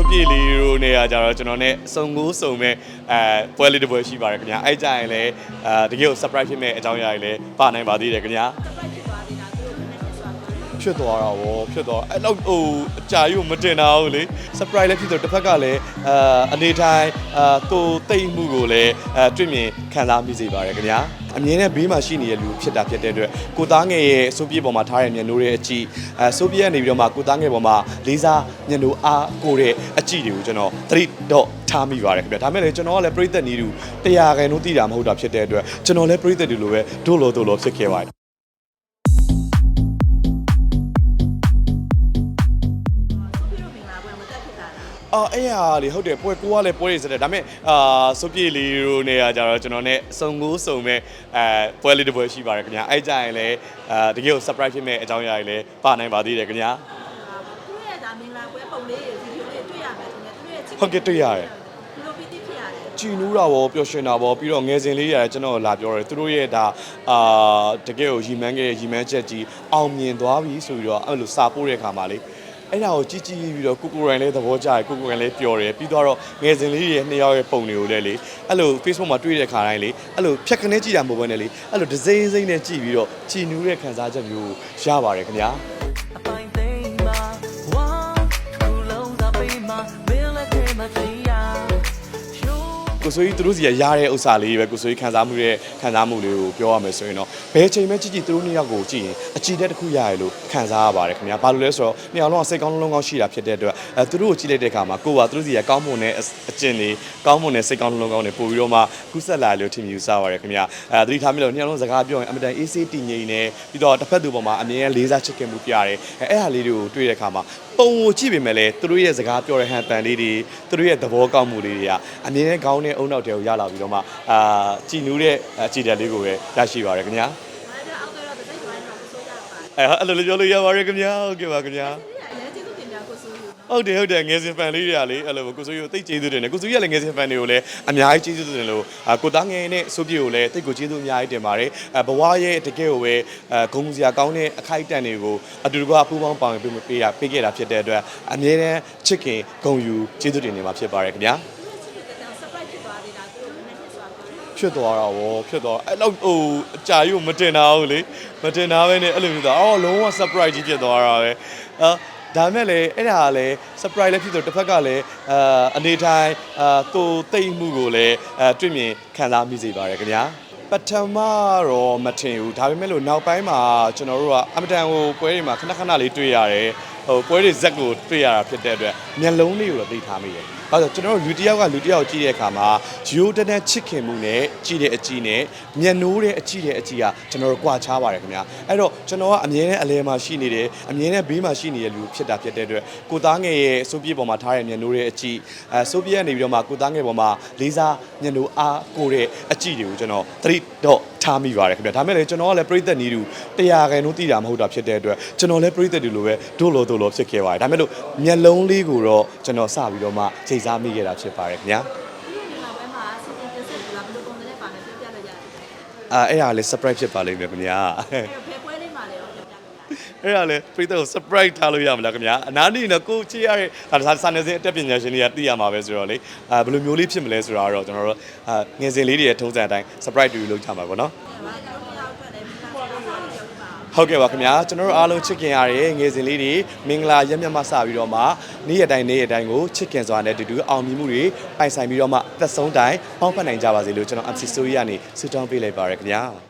စုပ်ပြေလေးတို့နေရာကြတော့ကျွန်တော်နဲ့စုံကိုစုံမဲ့အဲပွဲလေးတစ်ပွဲရှိပါတယ်ခင်ဗျာအဲ့ကြရင်လည်းအဲတကယ်ကို surprise ဖြစ်မဲ့အကြောင်းအရာတွေလည်းပါနိုင်ပါသေးတယ်ခင်ဗျာဖြစ်သွားတာဗောဖြစ်သွားအဲ့တော့ဟိုအကြာကြီးကိုမတင်တာဘူးလေ surprise လည်းဖြစ်တော့တစ်ဖက်ကလည်းအဲအနေထိုင်အဲကိုတိတ်မှုကိုလည်းအဲတွေ့မြင်ခံစားမိစေပါတယ်ခင်ဗျာ အမြင်နဲ့ဘေးမှာရှိနေတဲ့လူဖြစ်တာဖြစ်တဲ့အတွက်ကိုသားငယ်ရဲ့အစိုးပြေပေါ်မှာထားတဲ့မျက်နှာရဲ့အကြည့်အဲစိုးပြေကနေပြီးတော့မှကိုသားငယ်ပေါ်မှာလေးစားမျက်နှာအားကိုတဲ့အကြည့်တွေကိုကျွန်တော်သတိတော့ထားမိပါတယ်ခင်ဗျာဒါမဲ့လည်းကျွန်တော်ကလည်းပြိသက်နီးတူတရားခိုင်လုံးသိတာမဟုတ်တာဖြစ်တဲ့အတွက်ကျွန်တော်လည်းပြိသက်တူလိုပဲဒို့လိုဒို့လိုဖြစ်ခဲ့ပါတယ် အော်အဲ့ရလေဟုတ်တယ်ပွဲကိုကလည်းပွဲရစတဲ့ဒါပေမဲ့အာစုပ်ပြေလေးတို့နေရာကြတော့ကျွန်တော်နဲ့စုံကိုစုံမဲ့အဲပွဲလေးတစ်ပွဲရှိပါတယ်ခင်ဗျာအဲ့ကြရင်လည်းအာတကယ်ကို surprise ဖြစ်မဲ့အကြောင်းအရာတွေလည်းပါနိုင်ပါသေးတယ်ခင်ဗျာသူ့ရဲ့ဒါမင်္ဂလာပွဲပုံလေးတွေဗီဒီယိုလေးတွေ့ရမယ်ဆိုရင်သူ့ရဲ့ချစ်ဟုတ်ကဲ့တွေ့ရတယ်ဘလိုပီတိဖြစ်ရတယ်ကြည်နူးတာဗောပျော်ရွှင်တာဗောပြီးတော့ငယ်စဉ်လေးရတယ်ကျွန်တော်လာပြောတယ်သူတို့ရဲ့ဒါအာတကယ်ကိုရီမန်းခဲ့တဲ့ရီမန်းချက်ကြီးအောင်မြင်သွားပြီဆိုပြီးတော့အဲ့လိုစာပို့တဲ့အခါမှာလေ အဲ့ဒါကိုကြည်ကြည်ပြီးတော့ကိုကိုရိုင်းလည်းသဘောကျတယ်ကိုကိုရိုင်းလည်းပျော်တယ်ပြီးတော့ငယ်စဉ်လေးရဲ့နှစ်ယောက်ရဲ့ပုံတွေကိုလည်းလေအဲ့လို Facebook မှာတွေ့တဲ့ခါတိုင်းလေအဲ့လိုဖြတ်ခနဲကြည့်တာမဟုတ်ဘဲနဲ့လေအဲ့လိုဒီဇိန်းစိမ့်နဲ့ကြည့်ပြီးတော့ကြည်နူးတဲ့ခံစားချက်မျိုးရပါတယ်ခင်ဗျာ ကိုဆိုကြီးသူတို့စီရရတဲ့ဥစ္စာလေးပဲကိုဆိုကြီးခံစားမှုရဲ့ခံစားမှုလေးကိုပြောရမယ်ဆိုရင်တော့ဘယ်ချိန်မှကြည့်ကြည့်သူတို့နှစ်ယောက်ကိုကြည့်ရင်အကြည့်တက်တစ်ခုရရလို့ခံစားရပါတယ်ခင်ဗျာဘာလို့လဲဆိုတော့နှစ်ယောက်လုံးကစိတ်ကောင်းလုံးကောင်းရှိတာဖြစ်တဲ့အတွက်အဲသူတို့ကိုကြည့်လိုက်တဲ့အခါမှာကိုကသူတို့စီရကောင်းမွန်တဲ့အအကျင့်တွေကောင်းမွန်တဲ့စိတ်ကောင်းလုံးကောင်းတွေပို့ပြီးတော့မှကူးဆက်လာလို့ထင်မြူစားပါတယ်ခင်ဗျာအဲသတိထားမိလို့နှစ်ယောက်လုံးစကားပြောရင်အမတန်အေးဆေးတည်ငြိမ်နေပြီးတော့တစ်ဖက်သူပေါ်မှာအမြဲလေးစားချစ်ခင်မှုပြရတယ်အဲအဲ့ဟာလေးတွေကိုတွေ့တဲ့အခါမှာ ပုံကိုကြည့်ပေမဲ့လည်းသူတို့ရဲ့စကားပြောတဲ့ဟန်တန်လေးတွေသူတို့ရဲ့သဘောကောက်မှုလေးတွေကအမြဲတမ်းကောင်းတဲ့အုံနောက်တွေကိုရလာပြီးတော့မှအာကြည်နူးတဲ့အကြည်တက်လေးကိုပဲရရှိပါရခင်ဗျာဒါကြောင့်အောက်ကတော့တိတ်ပိုင်းတော့ဆိုကြပါဘူးအဲအဲ့လိုလေးပြောလို့ရပါရခင်ဗျာဟုတ်ကဲ့ပါခင်ဗျာ ဟုတ်တယ်ဟုတ်တယ်ငယ်စဉ်ဖန်လေးတွေကလေအဲ့လိုကိုစိုးရီကိုတိတ်ကျေးဇူးတင်တယ်ကိုစိုးရီကလည်းငယ်စဉ်ဖန်တွေကိုလည်းအများကြီးကျေးဇူးတင်လို့အာကိုသားငယ်နဲ့စိုးပြေကိုလည်းတိတ်ကိုကျေးဇူးအများကြီးတင်ပါတယ်အဲဘဝရဲ့တကယ်ကိုပဲအဲဂုဏ်စရာကောင်းတဲ့အခိုက်အတန့်တွေကိုအတူတကွပူးပေါင်းပါဝင်ပေးပေးတာပေးခဲ့တာဖြစ်တဲ့အတွက်အမြဲတမ်းချစ်ခင်ဂုဏ်ယူကျေးဇူးတင်နေမှာဖြစ်ပါတယ်ခင်ဗျာတဲ့ surprise ဖြစ်သွားသေးတာသူတို့နည်းနည်းဆိုတာပြောတယ်ဖြစ်သွားတာဗောဖြစ်သွားအဲ့တော့ဟိုအကြာကြီးကိုမတင်တာဘူးလေမတင်တာပဲနဲ့အဲ့လိုမျိုးသွားအော်လုံးဝ surprise ကြီးဖြစ်သွားတာပဲအာ ဒါမဲ့လည်းအဲ့ဒါကလည်း surprise လည်းဖြစ်တော့တစ်ဖက်ကလည်းအာအနေထိုင်အာကိုတိတ်မှုကိုလည်းအဲတွေ့မြင်ခံစားမိစေပါတယ်ခင်ဗျာပထမတော့မထင်ဘူးဒါပေမဲ့လို့နောက်ပိုင်းမှာကျွန်တော်တို့ကအမတန်ဟိုပွဲတွေမှာခဏခဏလေးတွေ့ရတယ် ဟိုပွဲတွေဇက်ကိုတွေ့ရတာဖြစ်တဲ့အတွက်မျက်လုံးလေးကိုတော့သိထားမိတယ်။အဲဒါဆိုကျွန်တော်တို့လူတစ်ယောက်ကလူတစ်ယောက်ကြည့်တဲ့အခါမှာရိုးတန်းချစ်ခင်မှုနဲ့ကြည့်တဲ့အကြည့်နဲ့မျက်နှိုးတဲ့အကြည့်တဲ့အကြည့်ကကျွန်တော်တို့ကြွာချပါတယ်ခင်ဗျာ။အဲ့တော့ကျွန်တော်ကအမြဲတမ်းအလဲမှာရှိနေတယ်အမြဲတမ်းဘေးမှာရှိနေတဲ့လူဖြစ်တာဖြစ်တဲ့အတွက်ကိုသားငယ်ရဲ့စိုးပြေပေါ်မှာထားတဲ့မျက်နှိုးတဲ့အကြည့်အဲစိုးပြေကနေပြီးတော့မှကိုသားငယ်ပေါ်မှာလေးစားမျက်နှိုးအားကိုတဲ့အကြည့်တွေကိုကျွန်တော်သတိတော့ ထားမိပါတယ်ခင်ဗျာဒါမဲ့လည်းကျွန်တော်ကလည်းပြိသက်နီးတူတရားခိုင်လုံးသိတာမဟုတ်တာဖြစ်တဲ့အတွက်ကျွန်တော်လည်းပြိသက်တူလိုပဲဒို့လိုဒို့လိုဖြစ်ခဲ့ပါတယ်ဒါမဲ့လို့မျက်လုံးလေးကိုတော့ကျွန်တော်စပြီးတော့မှချိန်စားမိခဲ့တာဖြစ်ပါတယ်ခင်ဗျာဒီမင်္ဂလာပွဲမှာစီစဉ်တင်ဆက်လာဘယ်လိုပုံစံနဲ့ပါလဲပြောပြလိုက်ကြတယ်အာအဲ့ဒါလည်း surprise ဖြစ်ပါလိမ့်မယ်ခင်ဗျာ အဲ့ဒါလည်းပြိသက်ကို surprise ထားလို့ရမလားခင်ဗျာအနားနေတော့ကိုချေရတဲ့ဒါစာနေစင်အတက်ပညာရှင်တွေကသိရမှာပဲဆိုတော့လေအာဘယ်လိုမျိုးလေးဖြစ်မလဲဆိုတာတော့ကျွန်တော်တို့အာငယ်စဉ်လေးတွေရဲ့ထုံးစံအတိုင်း surprise တူလုပ်ကြမှာပေါ့နော်ဘာကြောင့်တော့အတွက်လည်းမင်္ဂလာပွဲကိုပြောပြပါဟုတ်ကဲ့ပါခင်ဗျာကျွန်တော်တို့အားလုံးချစ်ခင်ရတဲ့ငယ်စဉ်လေးတွေမင်္ဂလာရက်မြတ်မစပြီးတော့မှနေ့ရက်တိုင်းနေ့ရက်တိုင်းကိုချစ်ခင်စွာနဲ့တူတူအောင်မြင်မှုတွေပိုင်ဆိုင်ပြီးတော့မှသက်ဆုံးတိုင်းပေါင်းဖက်နိုင်ကြပါစေလို့ကျွန်တော် MC Story ကနေဆုတောင်းပေးလိုက်ပါရခင်ဗျာ